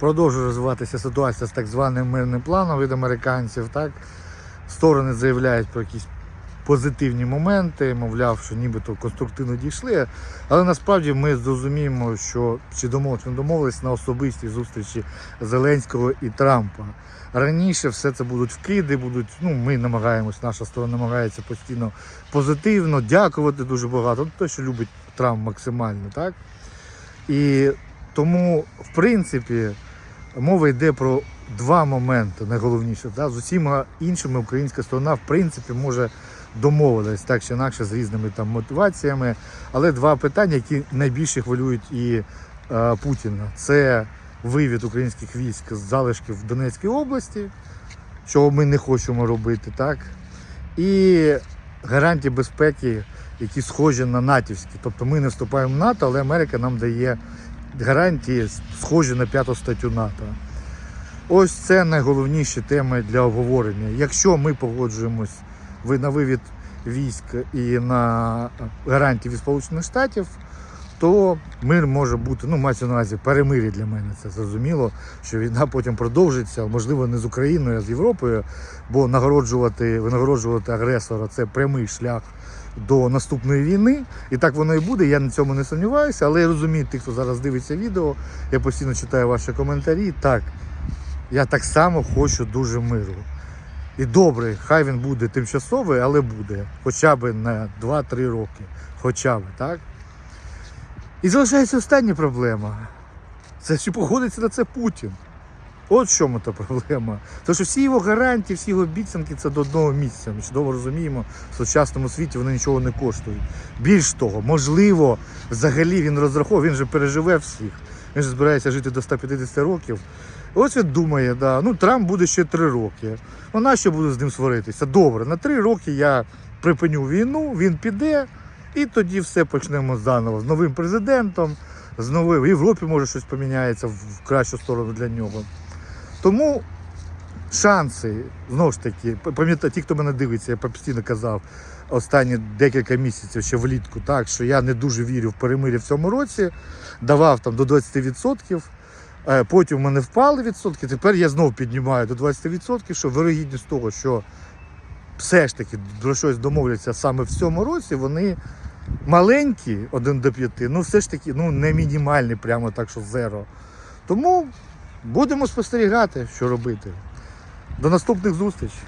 продовжує розвиватися ситуація з так званим мирним планом від американців. Так? Сторони заявляють про якісь позитивні моменти, мовляв, що нібито конструктивно дійшли. Але насправді ми зрозуміємо, що чи домовились, чи не домовились на особистій зустрічі Зеленського і Трампа. Раніше все це будуть вкиди, будуть. Ну, ми намагаємось, наша сторона намагається постійно позитивно, дякувати дуже багато. Ну, те, що любить Трамп максимально, так? І тому, в принципі, мова йде про два моменти найголовніше. Так? З усіма іншими українська сторона, в принципі, може домовитись так чи інакше з різними там мотиваціями. Але два питання, які найбільше хвилюють і е, Путіна, це вивід українських військ з залишків в Донецькій області, чого ми не хочемо робити, так? І гарантії безпеки, які схожі на натівські. Тобто ми не вступаємо в НАТО, але Америка нам дає гарантії, схожі на п'яту статтю НАТО. Ось це найголовніші теми для обговорення. Якщо ми погоджуємось на вивід військ і на гарантії від Сполучених Штатів, то мир може бути, ну мається на увазі перемир'я для мене. Це зрозуміло, що війна потім продовжиться, можливо, не з Україною, а з Європою, бо нагороджувати, винагороджувати агресора це прямий шлях до наступної війни. І так воно і буде. Я на цьому не сумніваюся, але я розумію тих, хто зараз дивиться відео. Я постійно читаю ваші коментарі. Так, я так само хочу дуже миру. І добре, хай він буде тимчасовий, але буде. Хоча б на 2-3 роки. Хоча б, так? І залишається остання проблема. Це чи погодиться на це Путін. От в чому та проблема. Тому що всі його гарантії, всі його обіцянки це до одного місця. Ми чудово розуміємо, в сучасному світі вони нічого не коштують. Більш того, можливо, взагалі він розраховував, він же переживе всіх. Він же збирається жити до 150 років. Ось він думає, да, ну Трамп буде ще три роки. Ну нащо буду з ним сваритися? Добре, на три роки я припиню війну, він піде, і тоді все почнемо заново з новим президентом, з новим в Європі може щось поміняється в кращу сторону для нього. Тому шанси, знову ж таки, пам'ятаю, ті, хто мене дивиться, я постійно казав останні декілька місяців ще влітку, так, що я не дуже вірю в перемир'я в цьому році, давав там до 20%. Е, Потім в мене впали відсотки. Тепер я знову піднімаю до 20%, що вирогідність того, що все ж таки про щось домовляться саме в цьому році, вони маленькі, 1 до 5, ну все ж таки ну, не мінімальні, прямо так, що зеро. Тому будемо спостерігати, що робити. До наступних зустрічей.